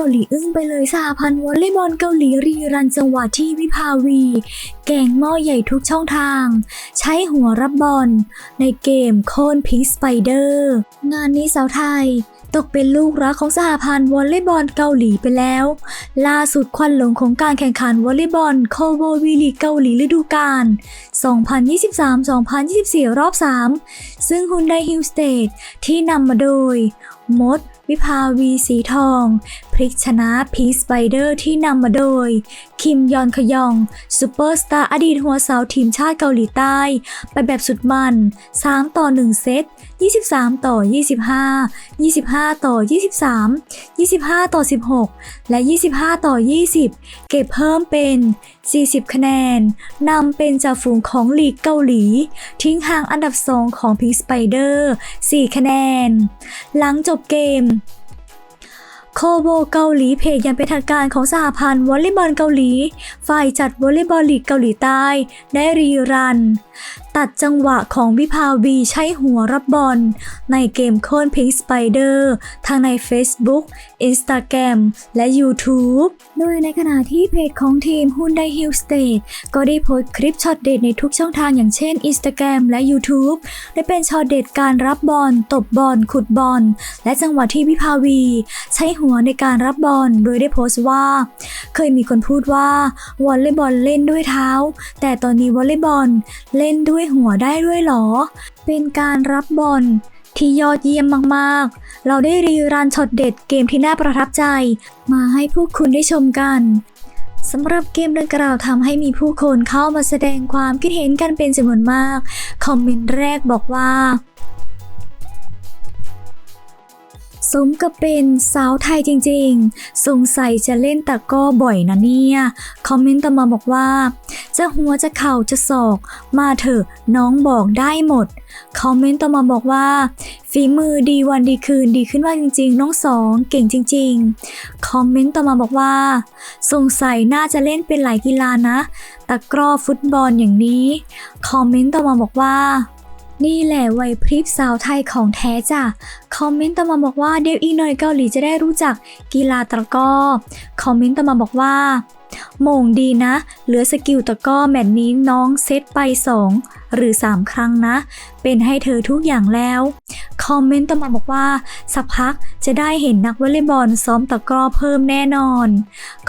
เกาหลีอึ้งไปเลยสหพันธ์วอลเลย์บอลเกาหลีรีรันจังหวะที่วิภาวี แกงหม้อใหญ่ทุกช่องทาง ใช้หัวรับบอล ในเกมโคนพิงสไปเดอร์ งานนี้สาวไทย ตกเป็นลูกรักของสหพันธ์วอลเลย์บอลเกาหลีไปแล้ว ล่าสุดควันหลงของการแข่งขันวอลเลย์บอลโคโบวีลีเกาหลีฤดูกาล 2023-2024 รอบ 3 ซึ่งฮุนไดฮิลสเตทที่นำมาโดยมดวิภาวีสีทอง พลิกชนะพิงสไปเดอร์ที่นำมาโดย คิมยอนขยองซูเปอร์สตาร์อดีตหัวเสาทีมชาติเกาหลีใต้ ไปแบบสุดมัน 3 ต่อ 1 เซต 23 ต่อ 25 25 ต่อ 23 25 ต่อ 16 และ 25 ต่อ 20 เก็บเพิ่มเป็น 40 คะแนนนำเป็นจ่าฝูงของลีกเกาหลี ทิ้งห่างอันดับ2ของพิงสไปเดอร์4คะแนน หลังจบเกม โคโบเกาหลีเพจยังเป็นทางการของสหพันธ์วอลเลย์บอลเกาหลี ฝ่ายจัดวอลเลย์บอลลีกเกาหลีใต้ ได้รีรัน ตัดจังหวะของวิภาวีใช้หัวรับบอล ในเกมโค่นพิงสไปเดอร์ทางใน Facebook Instagram และ YouTube โดยในขณะที่เพจของทีม Hyundai Hill State ก็ได้โพสต์คลิปช็อตเด็ดในทุกช่องทางอย่างเช่น Instagram และ YouTube และเป็นช็อตเด็ดการรับบอล ตบบอล ขุดบอล และจังหวะที่วิภาวี ใช้หัวในการรับบอล โดยได้โพสต์ว่า เคยมีคนพูดว่าวอลเลย์บอลเล่นด้วยเท้า แต่ตอนนี้วอลเลย์บอลเล่นด้วยหัวได้ด้วยหรอ เป็นการรับบอลที่ยอดเยี่ยมมากๆ เราได้รีรันช็อตเด็ดเกมที่น่าประทับใจ มาให้ผู้คุณได้ชมกันสำหรับเกมดังกล่าวทำให้มีผู้คนเข้ามาแสดงความคิดเห็นกันเป็นจำนวนมาก คอมเมนต์แรกบอกว่า สมกับเป็นสาวไทยจริงๆ สงสัยจะเล่นตะกร้อบ่อยนะเนี่ย คอมเมนต์ต่อมาบอกว่า จะหัวจะเข่าจะศอก มาเถอะน้องบอกได้หมด คอมเมนต์ต่อมาบอกว่า ฝีมือดีวันดีคืนดีขึ้นมากจริงๆ น้องสองเก่งจริง ๆ คอมเมนต์ต่อมาบอกว่า สงสัยน่าจะเล่นเป็นหลายกีฬานะ ตะกร้อฟุตบอลอย่างนี้ คอมเมนต์ต่อมาบอกว่า นี่แหละวัยพริบสาวไทยของแท้จ้ะ คอมเมนต์ต่อมาบอกว่าเดี๋ยวอีกหน่อยเกาหลีจะได้รู้จักกีฬาตะกร้อ คอมเมนต์ต่อมาบอกว่า โมงดีนะ เหลือสกิลตะก้อแมตช์นี้น้องเซตไป 2 หรือ 3 ครั้งนะ เป็นให้เธอทุกอย่างแล้ว คอมเมนต์ต่อมาบอกว่า สักพักจะได้เห็นนักวอลเลย์บอลซ้อมตะกร้อเพิ่มแน่นอน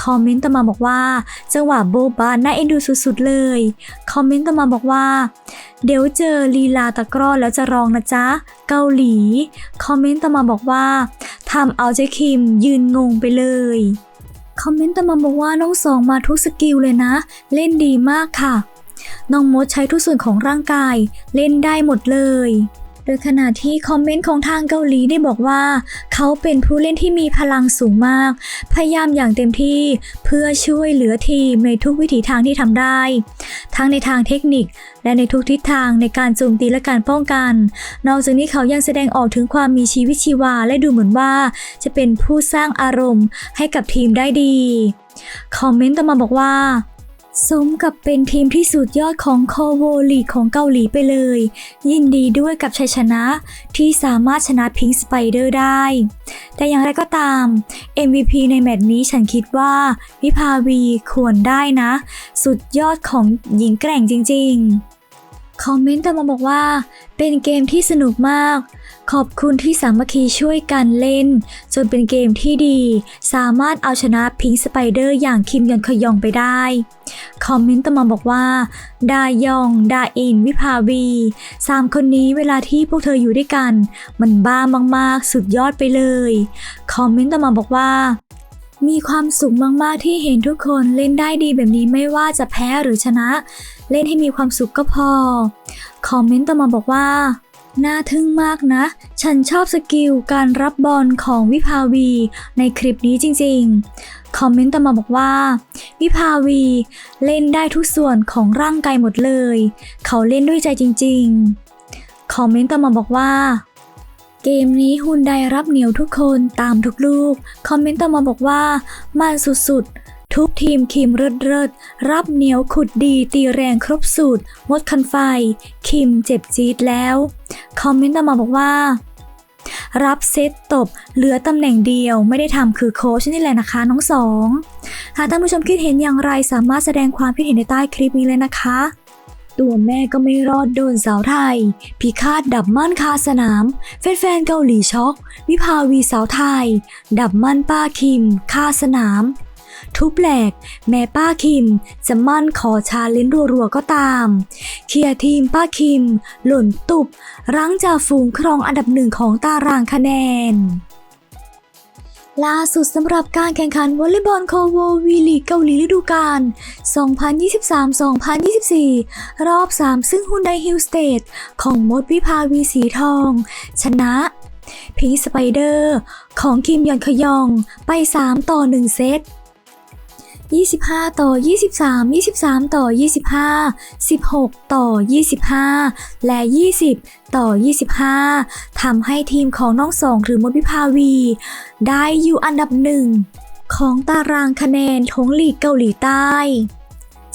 คอมเมนต์ต่อมาบอกว่า จังหวะโบบาน่าเอ็นดูสุดๆเลย คอมเมนต์ต่อมาบอกว่า เดี๋ยวเจอลีลาตะกร้อแล้วจะรองนะจ๊ะ เกาหลี คอมเมนต์ต่อมาบอกว่าทำเอาเจ๊คิมยืนงงไปเลย คอมเมนต์ตามมาบอกว่าน้องสองมาทุกสกิลเลยนะ เล่นดีมากค่ะ น้องมดใช้ทุกส่วนของร่างกาย เล่นได้หมดเลย ดยขณะที่คอมเมนต์ของทางเกาหลีได้บอกว่า เขาเป็นผู้เล่นที่มีพลังสูงมาก พยายามอย่างเต็มที่เพื่อช่วยเหลือทีมในทุกวิถีทางที่ทำได้ ทั้งในทางเทคนิค และในทุกทิศทางในการโจมตีและการป้องกัน นอกจากนี้เขายังแสดงออกถึงความมีชีวิตชีวาและดูเหมือนว่า จะเป็นผู้สร้างอารมณ์ให้กับทีมได้ดี คอมเมนต์ต่อมาบอกว่า สมกับเป็นทีมที่สุดยอดของโคโวลีกของเกาหลีไปเลย ยินดีด้วยกับชัยชนะที่สามารถชนะพิงสไปเดอร์ได้ แต่อย่างไรก็ตาม MVP ในแมตช์นี้ฉันคิดว่า วิภาวีควรได้นะ สุดยอดของหญิงแกร่งจริง ๆ คอมเมนต์ต่อมาบอกว่า เป็นเกมที่สนุกมาก ขอบคุณที่สามัคคีช่วยกันเล่น จนเป็นเกมที่ดี สามารถเอาชนะพิงสไปเดอร์อย่างคิมยอนขยองไปได้ คอมเมนต์ต่อมาบอกว่า ดายอง ดาอิน วิภาวีสามคนนี้เวลาที่พวกเธออยู่ด้วยกัน มันบ้ามากๆ สุดยอดไปเลย คอมเมนต์ต่อมาบอกว่า มีความสุขมากๆที่เห็นทุกคนเล่นได้ดีแบบนี้ไม่ว่าจะแพ้หรือชนะ เล่นให้มีความสุขก็พอ คอมเมนต์ต่อมาบอกว่า น่าทึ่งมากนะ ฉันชอบสกิลการรับบอลของวิภาวี ในคลิปนี้จริงๆ คอมเมนต์ต่อมาบอกว่า วิภาวีเล่นได้ทุกส่วนของร่างกายหมดเลย เขาเล่นด้วยใจจริง ๆ คอมเมนต์ต่อมาบอกว่า เกมนี้ฮุนไดรับเหนียวทุกคนตามทุกลูก คอมเมนต์ต่อมาบอกว่ามันสุดๆ ทุกทีมคิมเริดเริดๆรับเหนียวขุดดีตีแรงครบสูตรมดคันไฟ คิมเจ็บจี๊ดแล้ว คอมเมนต์ต่อมาบอกว่า รับเซตตบ เหลือตำแหน่งเดียวไม่ได้ทำคือโค้ชนี่แหละนะคะน้องสอง หากท่านผู้ชมคิดเห็นอย่างไรสามารถแสดงความคิดเห็นในใต้คลิปนี้เลยนะคะ ตัวแม่ก็ไม่รอดโดนสาวไทย พิฆาตดับมั่นคาสนาม แฟนๆเกาหลีช็อก วิภาวีสาวไทย ดับมั่นป้าคิมคาสนาม ทุบแหลก แม่ป้าคิมจะมั่นขอชาเลนจ์รัวๆก็ตาม เคลียร์ทีมป้าคิม หล่นตุบรั้งจ่าฝูงครองอันดับหนึ่งของตารางคะแนน ล่าสุดสำหรับการแข่งขันวอลเลย์บอลโคโววีลีกเกาหลีฤดูกาล 2023-2024 รอบ 3 ซึ่งฮุนไดฮิลสเตทของมดวิภาวีสีทอง ชนะพีสไปเดอร์ของคิมยอนขยองไป 3 ต่อ 1 เซต 25 ต่อ 23 23 ต่อ 25 16 ต่อ 25 และ 20 ต่อ 25 ทำให้ทีมของน้องสองหรือมดวิภาวี ได้อยู่อันดับหนึ่งของตารางคะแนนของลีกเกาหลีใต้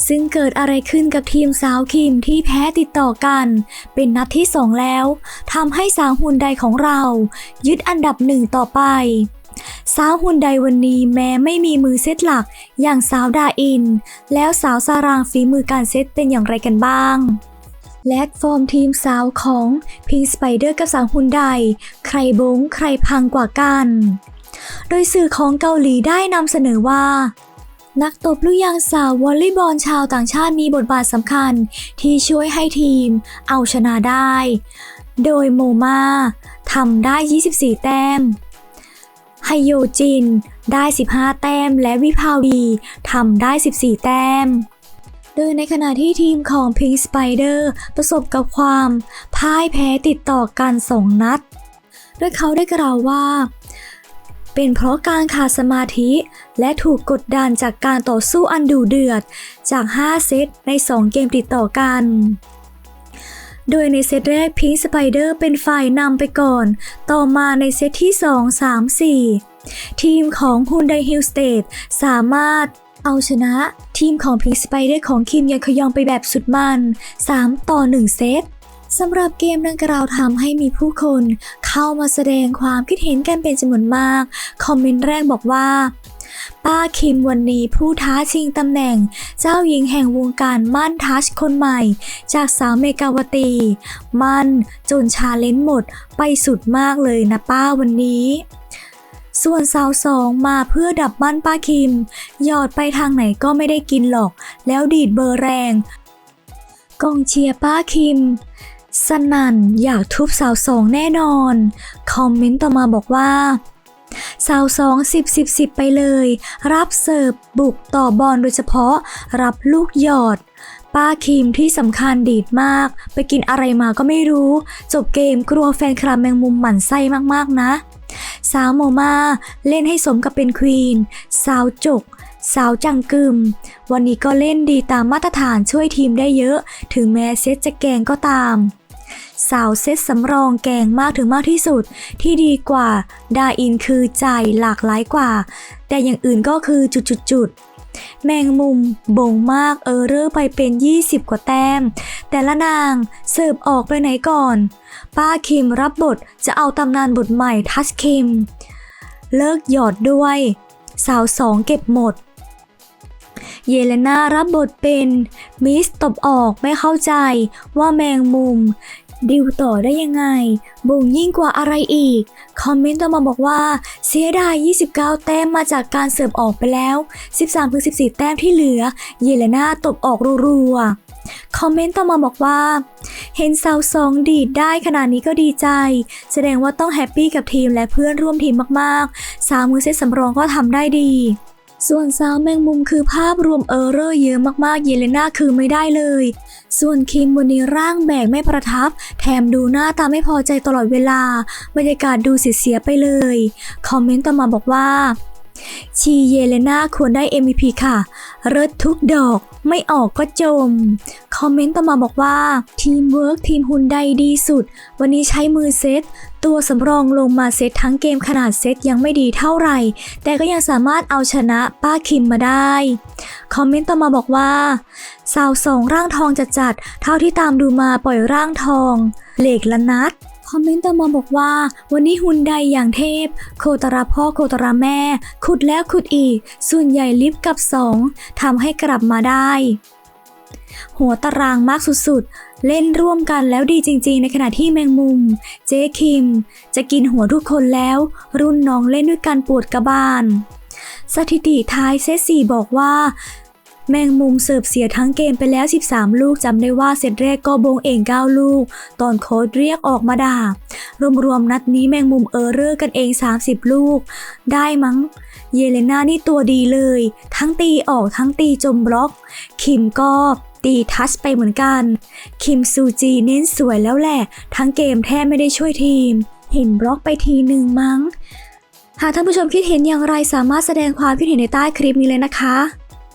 ซึ่งเกิดอะไรขึ้นกับทีมสาวคิมที่แพ้ติดต่อกัน เป็นนัดที่สองแล้วทำให้สาวฮุนไดของเรา ยึดอันดับหนึ่งต่อไป สาวฮุนไดวันนี้แม้ไม่มีมือเซตหลักอย่างสาวดาอิน แล้วสาวซารางฝีมือการเซตเป็นอย่างไรกันบ้างและฟอร์มทีมสาวของพิงสไปเดอร์กับสาวฮุนไดใครบงใครพังกว่ากัน โดยสื่อของเกาหลีได้นำเสนอว่า นักตบลูกยางสาววอลเลย์บอลชาวต่างชาติมีบทบาทสำคัญที่ช่วยให้ทีมเอาชนะได้ โดยโมมาทำได้ 24 แต้ม ไฮโยจิน ได้ 15 แต้ม และวิภาวีทำได้ 14 แต้ม โดยในขณะที่ทีมของ Pink Spider ประสบกับความพ่ายแพ้ติดต่อกันสองนัด โดยเขาได้กล่าวว่า เป็นเพราะการขาดสมาธิ และถูกกดดันจากการต่อสู้อันดุเดือดจาก 5 เซตใน 2 เกมติดต่อกัน โดยในเซตแรกพิงสไปเดอร์เป็นฝ่ายนำไปก่อน ต่อมาในเซตที่ 2 3 4 ทีมของ Hyundai Hill State สามารถเอาชนะทีมของพิงสไปเดอร์ของคิมยันขยองไปแบบสุดมัน 3 ต่อ 1 เซตสำหรับเกมดังกล่าวทำให้มีผู้คน เข้ามาแสดงความคิดเห็นกันเป็นจำนวนมาก คอมเมนต์แรกบอกว่า ป้าคิมวันนี้ผู้ท้าชิงตำแหน่ง เจ้าหญิงแห่งวงการมั่นทัชคนใหม่ จากสาวเมกาวตี มั่นจนชาเลนจ์หมดไปสุดมากเลยนะป้าวันนี้ส่วนสาวสองมาเพื่อดับมั่นป้าคิม หยอดไปทางไหนก็ไม่ได้กินหรอก แล้วดีดเบอร์แรง กองเชียร์ป้าคิม สนั่นอยากทุบสาวสองแน่นอน คอมเมนต์ต่อมาบอกว่า สาวสองสิบสิบสิบไปเลย รับเสิร์ฟบุกต่อบอลโดยเฉพาะ รับลูกหยอด ป้าคิมที่สำคัญดีดมาก ไปกินอะไรมาก็ไม่รู้ จบเกมกลัวแฟนคลับแมงมุมหมั่นไส้มากๆนะ สาวโมมาเล่นให้สมกับเป็นควีน สาวจกสาวจังกึม วันนี้ก็เล่นดีตามมาตรฐานช่วยทีมได้เยอะ ถึงแม้เซตจะแกงก็ตาม สาวเซตสำรองแกงมากถึงมากที่สุด ที่ดีกว่า ดาอินคือใจหลากหลายกว่า แต่อย่างอื่นก็คือจุดๆแมงมุมบ่งมากเออเรอร์ไปเป็น 20 กว่าแต้ม แต่ละนางเสิร์ฟออกไปไหนก่อน ป้าคิมรับบทจะเอาตำนานบทใหม่ทัชคิม เลิกหยอดด้วย สาวสองเก็บหมด เยเลนารับบทเป็นมิสตบออกไม่เข้าใจว่าแมงมุม ดิวต่อได้ยังไงบ่งยิ่งกว่าอะไรอีก คอมเมนต์ต่อมาบอกว่า เสียดาย 29 แต้มมาจากการเสิร์ฟออกไปแล้ว 13-14 แต้มที่เหลือ เยเลนาตบออกรัวๆ คอมเมนต์ต่อมาบอกว่า เห็นสาวสองดีดได้ขนาดนี้ก็ดีใจ แสดงว่าต้องแฮปปี้กับทีมและเพื่อนร่วมทีมมากๆ สาวมือเซตสำรองก็ทำได้ดีส่วนสาวแมงมุมคือภาพรวมเออร์เรอร์เยอะมากๆ เยเลนาคือไม่ได้เลย ส่วนคิมวันนี้ร่างแบกไม่ประทับ แถมดูหน้าตาไม่พอใจตลอดเวลา บรรยากาศดูเสียไปเลย คอมเมนต์ต่อมาบอกว่า ชีเยเลนาควรได้ MVP ค่ะเริดทุกดอกไม่ออกก็จม คอมเมนต์ต่อมาบอกว่า ทีมเวิร์กทีมฮุนไดดีสุด วันนี้ใช้มือเซต ตัวสำรองลงมาเซตทั้งเกมขนาดเซตยังไม่ดีเท่าไหร่ แต่ก็ยังสามารถเอาชนะป้าคิมมาได้ คอมเมนต์ต่อมาบอกว่า สาวสองร่างทองจัดจัดๆเท่าที่ตามดูมาปล่อยร่างทองเหล็กละนัด คอมเมนต์ต่อมาบอกว่า วันนี้หุ่นใดอย่างเทพ โคตรพ่อโคตรแม่ ขุดแล้วขุดอีก ส่วนใหญ่ลิฟต์กับสองทำให้กลับมาได้ หัวตารางมากสุดๆ เล่นร่วมกันแล้วดีจริงๆ ในขณะที่แมงมุม เจ๊คิม จะกินหัวทุกคนแล้ว รุ่นน้องเล่นด้วยกันปวดกระบาล สถิติท้ายเซตสี่บอกว่า แมงมุมเสิร์ฟเสียทั้งเกมไปแล้ว 13 ลูกจำได้ว่าเซตแรกก็บงเอง 9 ลูก ตอนโค้ดเรียกออกมาด่ารวมๆนัดนี้แมงมุมเออเรอร์กันเอง 30 ลูก ได้มั้ง เยเลนานี่ตัวดีเลย ทั้งตีออกทั้งตีจมบล็อก คิมก็ตีทัชไปเหมือนกัน คิมซูจีเน้นสวยแล้วแหละ ทั้งเกมแทบไม่ได้ช่วยทีม เห็นบล็อกไปทีหนึ่งมั้ง หากท่านผู้ชมคิดเห็นอย่างไรสามารถแสดงความคิดเห็นในใต้คลิปนี้เลยนะคะ